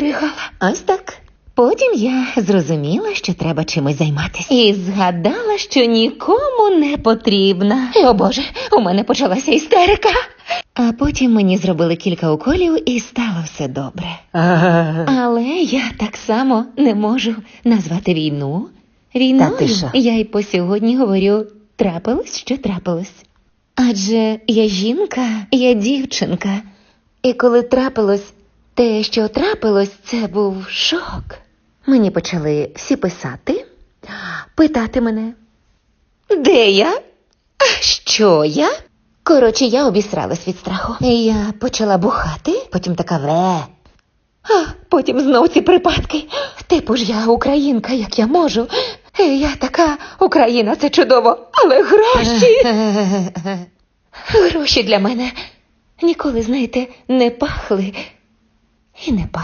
спостерігала. Ось так. Потім я зрозуміла, що треба чимось займатися. І згадала, що нікому не потрібна. І, о Боже, у мене почалася істерика. А потім мені зробили кілька уколів і стало все добре. Але я так само не можу назвати війну війною. Та ти що? Я й по сьогодні говорю трапилось, що трапилось. Адже я жінка, я дівчинка. І коли трапилось те, що трапилось, це був шок. Мені почали всі писати, питати мене, де я? Що я? Коротше, я обісралась від страху. Я почала бухати, потім така ве. А потім знов ці припадки. Типу ж я українка, як я можу. Я така Україна, це чудово, але гроші. Гроші для мене ніколи, знаєте, не пахли і не пахли.